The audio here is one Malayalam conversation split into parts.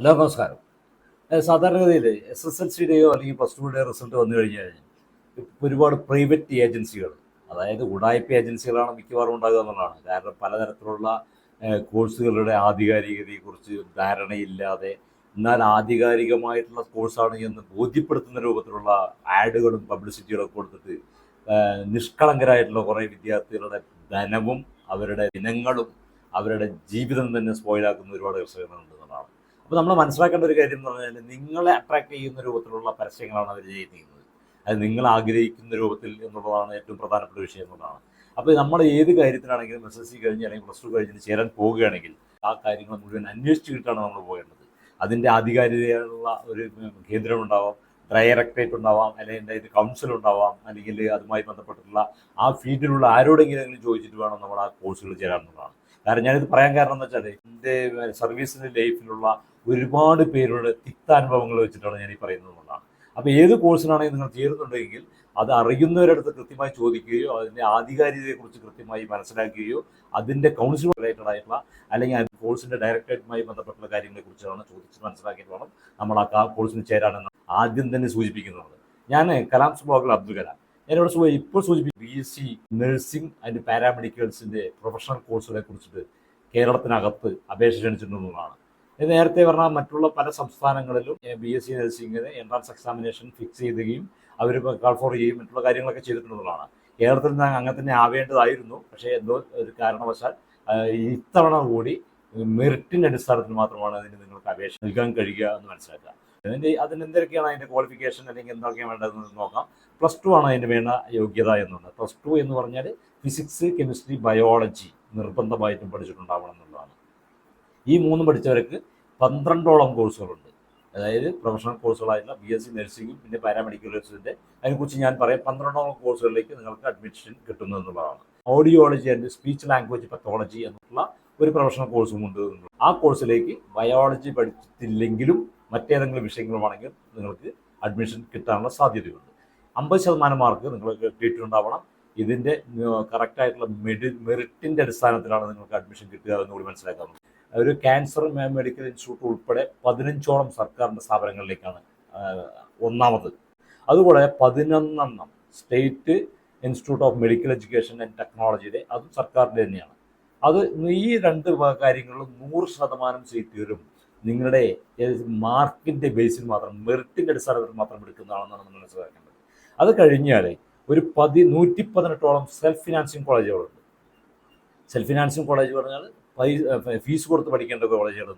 ഹലോ നമസ്കാരം. സാധാരണഗതിയിൽ എസ് എസ് എൽ സിയുടെയോ അല്ലെങ്കിൽ പ്ലസ് ടുയുടെയോ റിസൾട്ട് വന്നു കഴിഞ്ഞാൽ ഒരുപാട് പ്രൈവറ്റ് ഏജൻസികൾ അതായത് ഉടായ്പ ഏജൻസികളാണ് മിക്കവാറും ഉണ്ടാകുക എന്നുള്ളതാണ്. കാരണം പലതരത്തിലുള്ള കോഴ്സുകളുടെ ആധികാരികതയെക്കുറിച്ച് ധാരണയില്ലാതെ എന്നാൽ ആധികാരികമായിട്ടുള്ള കോഴ്സാണ് എന്ന് ബോധ്യപ്പെടുത്തുന്ന രൂപത്തിലുള്ള ആഡുകളും പബ്ലിസിറ്റികളൊക്കെ കൊടുത്തിട്ട് നിഷ്കളങ്കരായിട്ടുള്ള കുറേ വിദ്യാർത്ഥികളുടെ ധനവും അവരുടെ ദിനങ്ങളും അവരുടെ ജീവിതം തന്നെ സ്പോയിലാക്കുന്ന ഒരുപാട് കർഷകരുണ്ട് എന്നുള്ളതാണ്. അപ്പോൾ നമ്മൾ മനസ്സിലാക്കേണ്ട ഒരു കാര്യം എന്ന് പറഞ്ഞാൽ നിങ്ങളെ അട്രാക്ട് ചെയ്യുന്ന രൂപത്തിലുള്ള പരസ്യങ്ങളാണ് അവർ ചെയ്യുന്നത്. അത് നിങ്ങൾ ആഗ്രഹിക്കുന്ന രൂപത്തിൽ എന്നുള്ളതാണ് ഏറ്റവും പ്രധാനപ്പെട്ട വിഷയം എന്നുള്ളതാണ്. അപ്പോൾ നമ്മൾ ഏത് കാര്യത്തിനാണെങ്കിലും എസ് എസ് സി കഴിഞ്ഞ് അല്ലെങ്കിൽ പ്ലസ് ടു കഴിഞ്ഞ് ചേരാൻ പോവുകയാണെങ്കിൽ ആ കാര്യങ്ങൾ മുഴുവൻ അന്വേഷിച്ചിട്ടാണ് നമ്മൾ പോകേണ്ടത്. അതിന്റെ ആധികാരികതയുള്ള ഒരു കേന്ദ്രം ഉണ്ടാവാം ഡയറക്ടറേറ്റ് ഉണ്ടാവാം അല്ലെങ്കിൽ ഇത് കൗൺസിൽ ഉണ്ടാവാം അല്ലെങ്കിൽ അതുമായി ബന്ധപ്പെട്ടിട്ടുള്ള ആ ഫീൽഡിലുള്ള ആരോടെങ്കിലും ചോദിച്ചിട്ട് വേണം നമ്മൾ ആ കോഴ്സുകൾ ചേരാനുള്ളതാണ് കാരണം ഞാനിത് പറയാൻ കാരണം എന്ന് വെച്ചാൽ എന്റെ സർവീസിന്റെ ലൈഫിലുള്ള ഒരുപാട് പേരുടെ തിക്താനുഭവങ്ങൾ വെച്ചിട്ടാണ് ഞാൻ ഈ പറയുന്നത് എന്നുള്ളതാണ്. അപ്പോൾ ഏത് കോഴ്സിനാണെങ്കിൽ നിങ്ങൾ ചേരുന്നുണ്ടെങ്കിൽ അത് അറിയുന്നവരടുത്ത് കൃത്യമായി ചോദിക്കുകയോ അതിന്റെ ആധികാരികതയെക്കുറിച്ച് കൃത്യമായി മനസ്സിലാക്കുകയോ അതിന്റെ കൗൺസിൽ റിലേറ്റഡ് ആയിട്ടുള്ള അല്ലെങ്കിൽ കോഴ്സിന്റെ ഡയറക്ടറേറ്റുമായി ബന്ധപ്പെട്ടുള്ള കാര്യങ്ങളെക്കുറിച്ചാണ് ചോദിച്ച് മനസ്സിലാക്കിയിട്ട് വേണം നമ്മൾ ആ കോഴ്സിന് ചേരാനെന്ന് ആദ്യം തന്നെ സൂചിപ്പിക്കുന്നത്. ഞാൻ കലാംസ് ബ്ലോഗിൽ അബ്ദുൽ കലാം ഞാനിവിടെ ഇപ്പോൾ സൂചിപ്പിക്കും B S C nursing and പാരാമെഡിക്കൽസിന്റെ professional കോഴ്സുകളെ കുറിച്ചിട്ട് കേരളത്തിനകത്ത് അപേക്ഷ ക്ഷണിച്ചിട്ടുണ്ടെന്നുള്ളതാണ്. നേരത്തെ പറഞ്ഞാൽ മറ്റുള്ള പല സംസ്ഥാനങ്ങളിലും ബി എസ് സി നഴ്സിംഗിന് എൻട്രൻസ് എക്സാമിനേഷൻ ഫിക്സ് ചെയ്യുകയും അവർ കാൾ ഫോർ ചെയ്യുകയും മറ്റുള്ള കാര്യങ്ങളൊക്കെ ചെയ്തിട്ടുള്ളതാണ്. കേരളത്തിൽ നിന്ന് അങ്ങനെ തന്നെ ആവേണ്ടതായിരുന്നു. പക്ഷേ എന്തോ ഒരു കാരണവശാൽ ഇത്തവണ കൂടി മെറിറ്റിന്റെ അടിസ്ഥാനത്തിൽ മാത്രമാണ് അതിന് നിങ്ങൾക്ക് അപേക്ഷ നൽകാൻ കഴിയുക എന്ന് മനസ്സിലാക്കുക. അതിന്റെ അതിന് എന്തൊക്കെയാണ് അതിന്റെ ക്വാളിഫിക്കേഷൻ അല്ലെങ്കിൽ എന്തൊക്കെയാണ് വേണ്ടതെന്ന് നോക്കാം. പ്ലസ് ടു ആണ് അതിന്റെ വേണ്ട യോഗ്യത എന്നുള്ളത്. പ്ലസ് ടു എന്ന് പറഞ്ഞാൽ ഫിസിക്സ് കെമിസ്ട്രി ബയോളജി നിർബന്ധമായിട്ടും പഠിച്ചിട്ടുണ്ടാവണം എന്നുള്ളതാണ്. ഈ മൂന്നും പഠിച്ചവർക്ക് പന്ത്രണ്ടോളം കോഴ്സുകളുണ്ട്. അതായത് പ്രൊഫഷണൽ കോഴ്സുകളായിട്ടുള്ള ബി എസ് സി നഴ്സിംഗും പിന്നെ പാരാമെഡിക്കൽ കോഴ്സിന്റെ അതിനെക്കുറിച്ച് ഞാൻ പറയാം. പന്ത്രണ്ടോളം കോഴ്സുകളിലേക്ക് നിങ്ങൾക്ക് അഡ്മിഷൻ കിട്ടുന്നു എന്നുള്ളതാണ്. Audiology and speech language pathology എന്നുള്ള ഒരു പ്രൊഫഷണൽ കോഴ്സും ഉണ്ട് ആ കോഴ്സിലേക്ക് ബയോളജി പഠിച്ചിട്ടില്ലെങ്കിലും മറ്റേതെങ്കിലും വിഷയങ്ങളുമാണെങ്കിൽ നിങ്ങൾക്ക് അഡ്മിഷൻ കിട്ടാനുള്ള സാധ്യതയുണ്ട്. അമ്പത് ശതമാനം മാർക്ക് നിങ്ങൾ കിട്ടിയിട്ടുണ്ടാവണം. ഇതിന്റെ കറക്റ്റായിട്ടുള്ള മെഡി മെറിറ്റിന്റെ അടിസ്ഥാനത്തിലാണ് നിങ്ങൾക്ക് അഡ്മിഷൻ കിട്ടുക എന്നുകൂടി മനസ്സിലാക്കാൻ ഒരു ക്യാൻസർ മെഡിക്കൽ ഇൻസ്റ്റിറ്റ്യൂട്ട് ഉൾപ്പെടെ പതിനഞ്ചോളം സർക്കാരിന്റെ സ്ഥാപനങ്ങളിലേക്കാണ് ഒന്നാമത്. അതുപോലെ പതിനൊന്നെണ്ണം state institute of medical education and ടെക്നോളജിയുടെ അതും സർക്കാരിന്റെ തന്നെയാണ്. അത് ഈ രണ്ട് കാര്യങ്ങളും നൂറ് ശതമാനം സീറ്റുകളും നിങ്ങളുടെ മാർക്കിന്റെ ബേസിൽ മാത്രം മെറിറ്റിന്റെ അടിസ്ഥാനത്തിൽ മാത്രം എടുക്കുന്നതാണെന്നാണ് നമ്മൾ മനസ്സിലാക്കേണ്ടത്. അത് കഴിഞ്ഞാൽ ഒരു പതി നൂറ്റി പതിനെട്ടോളം സെൽഫ് ഫിനാൻസിങ് കോളേജുകളുണ്ട് സെൽഫ് ഫിനാൻസിങ് കോളേജ് പറഞ്ഞാൽ ഫീസ് കൊടുത്ത് പഠിക്കേണ്ട കോളേജുകൾ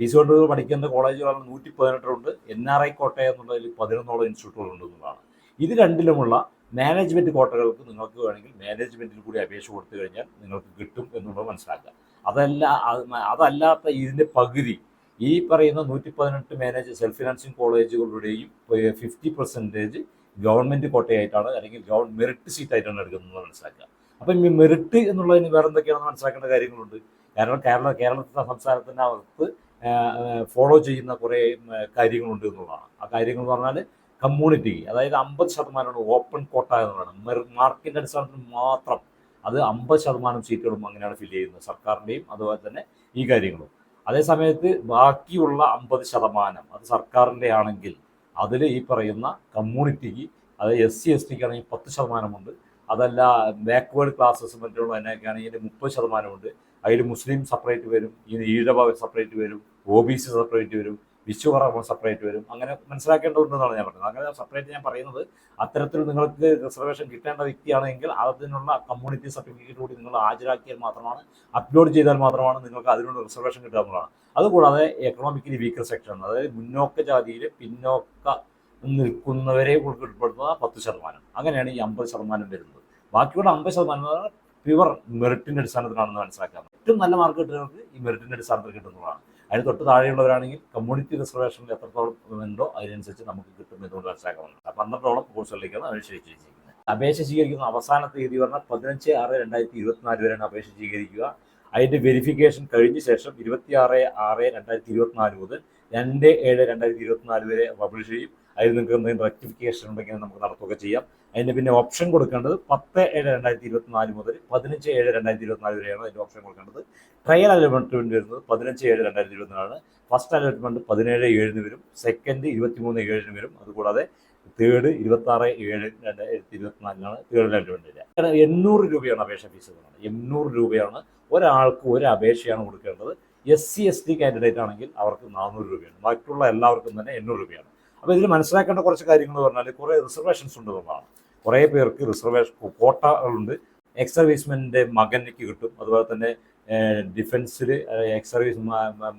ഫീസ് കൊടുത്ത് പഠിക്കേണ്ട കോളേജുകൾ നൂറ്റി പതിനെട്ടുണ്ട് എൻ ആർ ഐ കോട്ടയം എന്നുള്ളതിൽ പതിനൊന്നോളം ഇൻസ്റ്റിറ്റ്യൂട്ടുകൾ ഉണ്ട് എന്നുള്ളതാണ്. ഇത് രണ്ടിലുമുള്ള മാനേജ്മെന്റ് കോട്ടകൾക്ക് നിങ്ങൾക്ക് വേണമെങ്കിൽ മാനേജ്മെന്റിൽ കൂടി അപേക്ഷ കൊടുത്തു കഴിഞ്ഞാൽ നിങ്ങൾക്ക് കിട്ടും എന്നുള്ളത് മനസ്സിലാക്കുക. അതല്ല അതല്ലാത്ത ഇതിന്റെ പകുതി ഈ പറയുന്ന നൂറ്റി പതിനെട്ട് മാനേജ് സെൽഫ് ഫിനാൻസിങ് കോളേജുകളുടെയും ഫിഫ്റ്റി പെർസെന്റേജ് ഗവൺമെന്റ് കോട്ടയായിട്ടാണ് അല്ലെങ്കിൽ ഗവൺ മെറിറ്റ് സീറ്റായിട്ടാണ് എടുക്കുന്നത് മനസ്സിലാക്കുക. അപ്പം ഈ മെറിറ്റ് എന്നുള്ളതിന് വേറെ എന്തൊക്കെയാണെന്ന് മനസ്സിലാക്കേണ്ട കാര്യങ്ങളുണ്ട്. കാരണം കേരള കേരളത്തിലെ സംസ്ഥാനത്തിന്റെ അകത്ത് ഫോളോ ചെയ്യുന്ന കുറേ കാര്യങ്ങളുണ്ട് എന്നുള്ളതാണ്. ആ കാര്യങ്ങൾ എന്ന് പറഞ്ഞാൽ കമ്മ്യൂണിറ്റി അതായത് അമ്പത് ശതമാനമാണ് ഓപ്പൺ കോട്ട എന്നുള്ളതാണ് മാർക്കിന്റെ അടിസ്ഥാനത്തിൽ മാത്രം അത് അമ്പത് ശതമാനം സീറ്റുകളും അങ്ങനെയാണ് ഫില്ല് ചെയ്യുന്നത് സർക്കാരിന്റെയും അതുപോലെ തന്നെ ഈ കാര്യങ്ങളും. അതേസമയത്ത് ബാക്കിയുള്ള അമ്പത് ശതമാനം അത് സർക്കാരിന്റെ ആണെങ്കിൽ അതിൽ ഈ പറയുന്ന കമ്മ്യൂണിറ്റിക്ക് അതായത് എസ് സി എസ് ടിക്ക് ആണെങ്കിൽ പത്ത് ശതമാനമുണ്ട്. അതല്ല ബാക്ക്വേർഡ് ക്ലാസ്സസ് മറ്റുള്ള അതിനൊക്കെയാണെങ്കിൽ മുപ്പത് ശതമാനമുണ്ട്. അതിൽ മുസ്ലിം സെപ്പറേറ്റ് വരും ഇനി ഈഴവ സെപ്പറേറ്റ് വരും ഒ ബി സി സെപ്പറേറ്റ് വരും വിശ്വകർമ്മ സെപ്പറേറ്റ് വരും. അങ്ങനെ മനസ്സിലാക്കേണ്ടതുണ്ടെന്നാണ് ഞാൻ പറയുന്നത് അങ്ങനെ സെപ്പറേറ്റ് ഞാൻ പറയുന്നത് അത്തരത്തിൽ നിങ്ങൾക്ക് റിസർവേഷൻ കിട്ടേണ്ട വ്യക്തിയാണെങ്കിൽ അതിനുള്ള കമ്മ്യൂണിറ്റി സർട്ടിഫിക്കറ്റ് കൂടി നിങ്ങൾ ഹാജരാക്കിയാൽ മാത്രമാണ് അപ്ലോഡ് ചെയ്താൽ മാത്രമാണ് നിങ്ങൾക്ക് അതിനുള്ള റിസർവേഷൻ കിട്ടുക എന്നുള്ളതാണ്. അതുകൂടാതെ എക്കണോമിക്കലി വീക്കർ സെക്ഷൻ അതായത് മുന്നോക്ക ജാതിയിൽ പിന്നോക്ക നിൽക്കുന്നവരെ ഉൾപ്പെടുത്തുന്ന പത്ത് ശതമാനം. അങ്ങനെയാണ് ഈ അമ്പത് ശതമാനം വരുന്നത്. ബാക്കിയുള്ള അമ്പത് ശതമാനം എന്ന് പറഞ്ഞാൽ പ്യുവർ മെറിറ്റിന്റെ അടിസ്ഥാനത്തിലാണെന്ന് മനസ്സിലാക്കാം. ഏറ്റവും നല്ല മാർക്ക് കിട്ടുന്നവർക്ക് ഈ മെറിറ്റിന്റെ അടിസ്ഥാനത്തിൽ കിട്ടുന്നതാണ്. അതിന് തൊട്ട് താഴെയുള്ളവരാണെങ്കിൽ കമ്മ്യൂണിറ്റി റിസർവേഷനിൽ എത്രത്തോളം ഉണ്ടോ അതിനനുസരിച്ച് നമുക്ക് കിട്ടും എന്നുകൊണ്ട് മനസ്സിലാക്കാവുന്നതാണ്. പന്ത്രണ്ടോളം കോഴ്സുകളിലേക്കാണ് അപേക്ഷ സ്വീകരിച്ചിരിക്കുന്നത് അപേക്ഷ സ്വീകരിക്കുന്ന അവസാന തീയതി പറഞ്ഞാൽ പതിനഞ്ച് ആറ് രണ്ടായിരത്തി ഇരുപത്തിനാല് വരെയാണ് അപേക്ഷ സ്വീകരിക്കുക. അതിന്റെ വെരിഫിക്കേഷൻ കഴിഞ്ഞ ശേഷം ഇരുപത്തി ആറ് ആറ് രണ്ടായിരത്തി ഇരുപത്തിനാല് മുതൽ രണ്ട് ഏഴ് രണ്ടായിരത്തി ഇരുപത്തിനാല് വരെ പബ്ലിഷ് ചെയ്യും. അതിൽ നിങ്ങൾക്ക് എന്തെങ്കിലും റെക്ടിഫിക്കേഷൻ ഉണ്ടെങ്കിൽ നമുക്ക് നടത്തുകയൊക്കെ ചെയ്യാം. അതിന് പിന്നെ ഓപ്ഷൻ കൊടുക്കേണ്ടത് പത്ത് ഏഴ് രണ്ടായിരത്തി ഇരുപത്തിനാല് മുതൽ പതിനഞ്ച് ഏഴ് രണ്ടായിരത്തി ഇരുപത്തിനാല് വരെയാണ് അതിന്റെ ഓപ്ഷൻ കൊടുക്കേണ്ടത്. ട്രയൽ അലോട്ട്മെന്റ് വരുന്നത് പതിനഞ്ച് ഏഴ് രണ്ടായിരത്തി ഇരുപത്തിനാലാണ്. ഫസ്റ്റ് അലോട്ട്മെന്റ് പതിനേഴ് ഏഴിന് വരും. സെക്കൻഡ് ഇരുപത്തിമൂന്ന് ഏഴിന് വരും. അതുകൂടാതെ തേർഡ് ഇരുപത്താറ് ഏഴ് രണ്ടായിരത്തി ഇരുപത്തിനാലിനാണ് തേർഡ് അലോട്ട്മെന്റ് എണ്ണൂറ് രൂപയാണ് അപേക്ഷ ഫീസ് എന്നാണ് എണ്ണൂറ് രൂപയാണ് ഒരാൾക്ക് ഒരു അപേക്ഷയാണ് കൊടുക്കേണ്ടത്. S C S T candidate ആണെങ്കിൽ അവർക്ക് നാനൂറ് രൂപയാണ്. ബാക്കിയുള്ള എല്ലാവർക്കും തന്നെ എണ്ണൂറ് രൂപയാണ്. അപ്പോൾ ഇതിൽ മനസ്സിലാക്കേണ്ട കുറച്ച് കാര്യങ്ങൾ പറഞ്ഞാൽ കുറേ റിസർവേഷൻസ് ഉണ്ട് എന്നുള്ളതാണ്. കുറേ പേർക്ക് റിസർവേഷൻ കോട്ടകളുണ്ട് എക്സ് സർവീസ്മെന്റെ മകനിക്ക് കിട്ടും. അതുപോലെ തന്നെ ഡിഫൻസിൽ എക്സ് സർവീസ്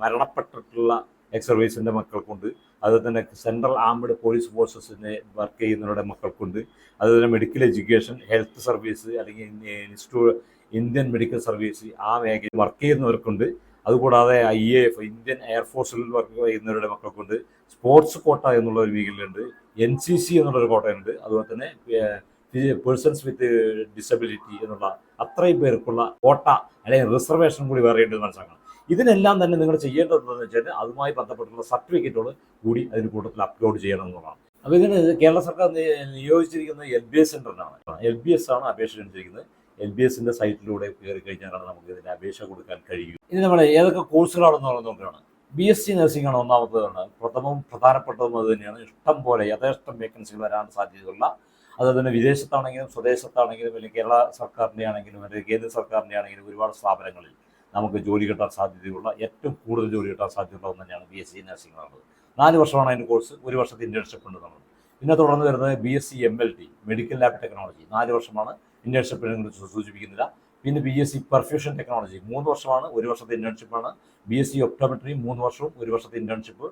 മരണപ്പെട്ടിട്ടുള്ള എക്സ് സർവീസിന്റെ മക്കൾക്കുണ്ട്. അതുപോലെ തന്നെ സെൻട്രൽ ആംഡ് പോലീസ് ഫോഴ്സസിന് വർക്ക് ചെയ്യുന്നവരുടെ മക്കൾക്കുണ്ട്. അതുപോലെ മെഡിക്കൽ എഡ്യൂക്കേഷൻ ഹെൽത്ത് സർവീസ് അല്ലെങ്കിൽ ഇൻസ്റ്റിറ്റ്യൂട്ട് ഇന്ത്യൻ മെഡിക്കൽ സർവീസ് ആ മേഖലയിൽ വർക്ക് ചെയ്യുന്നവർക്കുണ്ട്. അതുകൂടാതെ ഐ എ എഫ് ഇന്ത്യൻ എയർഫോഴ്സിൽ വർക്ക് ചെയ്യുന്നവരുടെ മക്കൾക്കുണ്ട്. സ്പോർട്സ് കോട്ട എന്നുള്ള ഒരു മേഖലയുണ്ട് എൻ സി സി എന്നുള്ളൊരു കോട്ടയുണ്ട്. അതുപോലെ തന്നെ പേഴ്സൺസ് വിത്ത് ഡിസബിലിറ്റി എന്നുള്ള അത്രയും പേർക്കുള്ള കോട്ട അല്ലെങ്കിൽ റിസർവേഷൻ കൂടി വേറെ ഉണ്ടെന്ന് മനസ്സിലാക്കണം. ഇതിനെല്ലാം തന്നെ നിങ്ങൾ ചെയ്യേണ്ടതെന്ന് വെച്ചാൽ അതുമായി ബന്ധപ്പെട്ടുള്ള സർട്ടിഫിക്കറ്റുകൾ കൂടി അതിന് കൂട്ടത്തിൽ അപ്ലോഡ് ചെയ്യണം എന്നുള്ളതാണ്. അപ്പോൾ ഇതിന് കേരള സർക്കാർ നിയോഗിച്ചിരിക്കുന്നത് എൽ ബി എസ് സെന്ററിനാണ് എൽ ബി എസ് ആണ് അപേക്ഷ ക്ഷണിച്ചിരിക്കുന്നത് എൽ ബി എസിന്റെ സൈറ്റിലൂടെ കയറി കഴിഞ്ഞാലാണ് നമുക്ക് ഇതിന് അപേക്ഷ കൊടുക്കാൻ കഴിയും. ഇനി നമ്മൾ ഏതൊക്കെ കോഴ്സുകളാണെന്ന് പറഞ്ഞു നോക്കുകയാണ്. ബി എസ് സി നഴ്സിംഗ് ആണ് ഒന്നാമത്തേതാണ്. പ്രഥമവും പ്രധാനപ്പെട്ടതും അത് തന്നെയാണ്. ഇഷ്ടം പോലെ യഥേഷ്ടം വേക്കൻസികൾ വരാൻ സാധ്യതയുള്ള അതുപോലെ തന്നെ വിദേശത്താണെങ്കിലും സ്വദേശത്താണെങ്കിലും അല്ലെങ്കിൽ കേരള സർക്കാരിന്റെ ആണെങ്കിലും അല്ലെങ്കിൽ കേന്ദ്ര സർക്കാരിന്റെ ആണെങ്കിലും ഒരുപാട് സ്ഥാപനങ്ങളിൽ നമുക്ക് ജോലി കിട്ടാൻ സാധ്യതയുള്ള ഏറ്റവും കൂടുതൽ ജോലി കിട്ടാൻ സാധ്യതയുള്ള ഒന്ന് തന്നെയാണ് ബി എസ് സി നഴ്സിംഗ് എന്നുള്ളത് നാല് വർഷമാണ് അതിന്റെ കോഴ്സ് ഒരു വർഷത്തെ ഇന്റേൺഷിപ്പ് ഉണ്ട് നമ്മൾ. പിന്നെ തുടർന്ന് വരുന്നത് B S C M L T medical lab technology നാല് വർഷമാണ് ഇന്റേൺഷിപ്പിനെ കുറിച്ച് സൂചിപ്പിക്കുന്നില്ല. പിന്നെ B S C perfusion technology മൂന്ന് വർഷമാണ് ഒരു വർഷത്തെ ഇന്റേൺഷിപ്പാണ് ബി എസ് സി ഒപ്റ്റോമെട്രി മൂന്ന് വർഷവും ഒരു വർഷത്തെ ഇന്റേൺഷിപ്പ്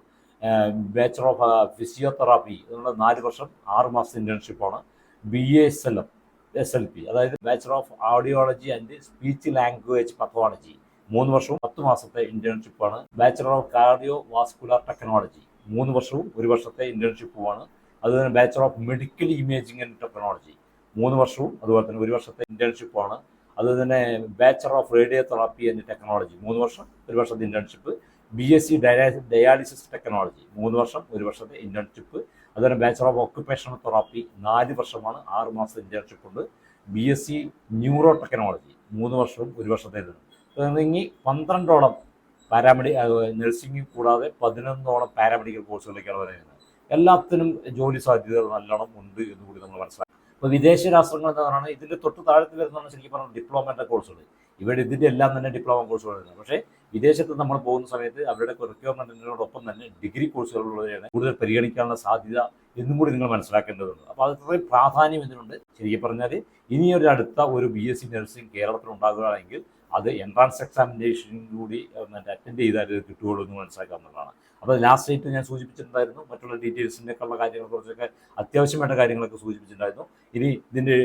ബാച്ചലർ ഓഫ് ഫിസിയോതെറാപ്പി എന്നുള്ള നാല് വർഷം ആറ് മാസത്തെ ഇന്റേൺഷിപ്പാണ് B S L M S L P അതായത് bachelor of audiology and speech language pathology മൂന്ന് വർഷവും പത്ത് മാസത്തെ ഇന്റേൺഷിപ്പാണ് bachelor of cardio vascular technology മൂന്ന് വർഷവും ഒരു വർഷത്തെ ഇന്റേൺഷിപ്പുമാണ് അതുപോലെ bachelor of medical imaging and technology മൂന്ന് വർഷവും അതുപോലെ തന്നെ ഒരു വർഷത്തെ ഇന്റേൺഷിപ്പാണ് അതുപോലെ തന്നെ bachelor of radio therapy and technology മൂന്ന് വർഷം ഒരു വർഷത്തെ internship B S C dialysis technology മൂന്ന് വർഷം ഒരു വർഷത്തെ ഇന്റേൺഷിപ്പ് അതുപോലെ ബാച്ചലർ ഓഫ് ഓക്കുപേഷണൽ തെറാപ്പി നാല് വർഷമാണ് ആറ് മാസത്തെ ഇന്റേൺഷിപ്പ് ഉണ്ട്. B S C neuro technology മൂന്ന് വർഷവും ഒരു വർഷത്തെ തുടങ്ങി പന്ത്രണ്ടോളം പാരാമെഡി നഴ്സിംഗ് കൂടാതെ പതിനൊന്നോളം പാരാമെഡിക്കൽ കോഴ്സുകളിലേക്കാണ് വരുന്നത് എല്ലാത്തിനും ജോലി സാധ്യതകൾ നല്ലോണം ഉണ്ട് എന്ന് കൂടി നമ്മൾ മനസ്സിലാക്കി ഇപ്പോൾ വിദേശ രാഷ്ട്രങ്ങൾ എന്ന് പറയുന്നത്? ഇതിന്റെ തൊട്ട് താഴത്ത് വരുന്നതാണ് ശരിക്കും പറഞ്ഞാൽ ഡിപ്ലോമയുടെ കോഴ്സുകൾ ഇവിടെ ഇതിന്റെ എല്ലാം തന്നെ ഡിപ്ലോമ കോഴ്സുകൾ വരുന്നത്. പക്ഷേ വിദേശത്ത് നമ്മൾ പോകുന്ന സമയത്ത് അവരുടെ റിക്വയർമെന്റിനോടൊപ്പം തന്നെ ഡിഗ്രി കോഴ്സുകളുള്ളവരെയാണ് കൂടുതൽ പരിഗണിക്കാനുള്ള സാധ്യത എന്നും കൂടി നിങ്ങൾ മനസ്സിലാക്കേണ്ടതുണ്ട്. അപ്പോൾ അത് പ്രാധാന്യം ഇതിനുണ്ട്. ശരിക്കും പറഞ്ഞാൽ ഇനിയൊരു അടുത്ത ഒരു ബി എസ് സി നഴ്സിംഗ് കേരളത്തിൽ ഉണ്ടാകുകയാണെങ്കിൽ അത് എൻട്രൻസ് എക്സാമിനേഷൻ കൂടി അറ്റൻഡ് ചെയ്താൽ കിട്ടുകയുള്ളൂ എന്ന് മനസ്സിലാക്കാവുന്നതാണ് അപ്പോൾ ലാസ്റ്റ് ഡേറ്റ് ഞാൻ സൂചിപ്പിച്ചിട്ടുണ്ടായിരുന്നു. മറ്റുള്ള ഡീറ്റെയിൽസിന്റെയൊക്കെ ഉള്ള കാര്യങ്ങളെ കുറിച്ചൊക്കെ അത്യാവശ്യമായിട്ട് കാര്യങ്ങളൊക്കെ സൂചിപ്പിച്ചിട്ടുണ്ടായിരുന്നു. ഇനി ഇതിന്റെ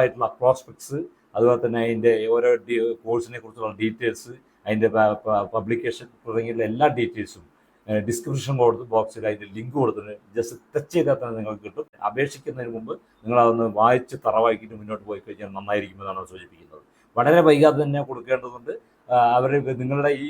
ആയിട്ടുള്ള പ്രോസ്പെക്ട്സ് അതുപോലെ തന്നെ അതിന്റെ ഓരോ കോഴ്സിനെ കുറിച്ചുള്ള ഡീറ്റെയിൽസ് അതിന്റെ പബ്ലിക്കേഷൻ തുടങ്ങിയുള്ള എല്ലാ ഡീറ്റെയിൽസും ഡിസ്ക്രിപ്ഷൻ കൊടുത്ത് ബോക്സിൽ അതിന്റെ ലിങ്ക് കൊടുത്തിട്ട് ജസ്റ്റ് ടച്ച് ചെയ്താൽ തന്നെ നിങ്ങൾക്ക് കിട്ടും. അപേക്ഷിക്കുന്നതിന് മുമ്പ് നിങ്ങൾ അതൊന്ന് വായിച്ച് തറവാക്കിയിട്ട് മുന്നോട്ട് പോയി കഴിഞ്ഞാൽ നന്നായിരിക്കുമെന്നാണ് സൂചിപ്പിക്കുന്നത്. വളരെ വൈകാതെ തന്നെ കൊടുക്കേണ്ടതുണ്ട്. അവർ നിങ്ങളുടെ ഈ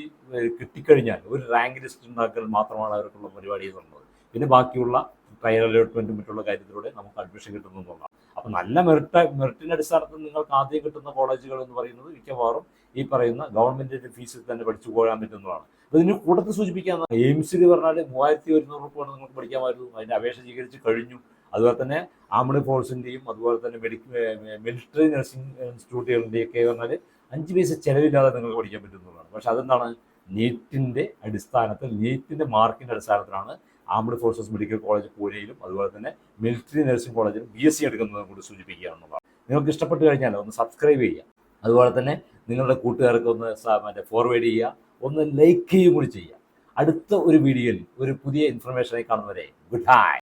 കിട്ടിക്കഴിഞ്ഞാൽ ഒരു റാങ്ക് ലിസ്റ്റ് ഉണ്ടാക്കൽ മാത്രമാണ് അവർക്കുള്ള പരിപാടി എന്നുള്ളത് പിന്നെ ബാക്കിയുള്ള ട്രയൽ അലോട്ട്മെന്റും മറ്റുള്ള കാര്യത്തിലൂടെ നമുക്ക് അഡ്മിഷൻ കിട്ടുന്നു എന്നുള്ളതാണ് അപ്പം നല്ല മെറിറ്റ് മെറിറ്റിന്റെ അടിസ്ഥാനത്തിൽ നിങ്ങൾക്ക് ആദ്യം കിട്ടുന്ന കോളേജുകൾ എന്ന് പറയുന്നത് മിക്കവാറും ഈ പറയുന്ന ഗവൺമെന്റിന്റെ ഫീസിൽ തന്നെ പഠിച്ചു പോകാൻ പറ്റുന്നതാണ്. അപ്പോൾ ഇതിന് കൂട്ടത്തിൽ സൂചിപ്പിക്കാൻ എയിംസിൽ പറഞ്ഞാൽ മൂവായിരത്തി ഒരുന്നൂറ് രൂപയാണ് നിങ്ങൾക്ക് പഠിക്കാമായിരുന്നു. അതിന്റെ അപേക്ഷ സ്വീകരിച്ച് കഴിഞ്ഞു. അതുപോലെ തന്നെ ആംഡ് ഫോഴ്സിന്റെയും അതുപോലെ തന്നെ മെഡിക്കൽ മിലിറ്ററി നഴ്സിംഗ് ഇൻസ്റ്റിറ്റ്യൂട്ടുകളുടെയൊക്കെ പറഞ്ഞാൽ അഞ്ച് പൈസ ചിലവില്ലാതെ നിങ്ങൾക്ക് പഠിക്കാൻ പറ്റുന്നതാണ്. പക്ഷെ അതെന്താണ്? നീറ്റിന്റെ അടിസ്ഥാനത്തിൽ നീറ്റിന്റെ മാർക്കിന്റെ അടിസ്ഥാനത്തിലാണ് ആംഡ് ഫോഴ്സസ് മെഡിക്കൽ കോളേജ് പൂനെയിലും അതുപോലെ തന്നെ മിലിറ്ററി നഴ്സിംഗ് കോളേജിലും ബി എസ് സി എടുക്കുന്നതും കൂടി സൂചിപ്പിക്കുക എന്നുള്ളതാണ് നിങ്ങൾക്ക് ഇഷ്ടപ്പെട്ട് കഴിഞ്ഞാൽ ഒന്ന് സബ്സ്ക്രൈബ് ചെയ്യുക. അതുപോലെ തന്നെ നിങ്ങളുടെ കൂട്ടുകാർക്ക് ഒന്ന് മറ്റേ ഫോർവേഡ് ചെയ്യുക. ഒന്ന് ലൈക്ക് ചെയ്യുകയും കൂടി ചെയ്യുക. അടുത്ത ഒരു വീഡിയോയിൽ ഒരു പുതിയ ഇൻഫർമേഷനായി കാണുന്നവരെ ഗുഡ് ബൈ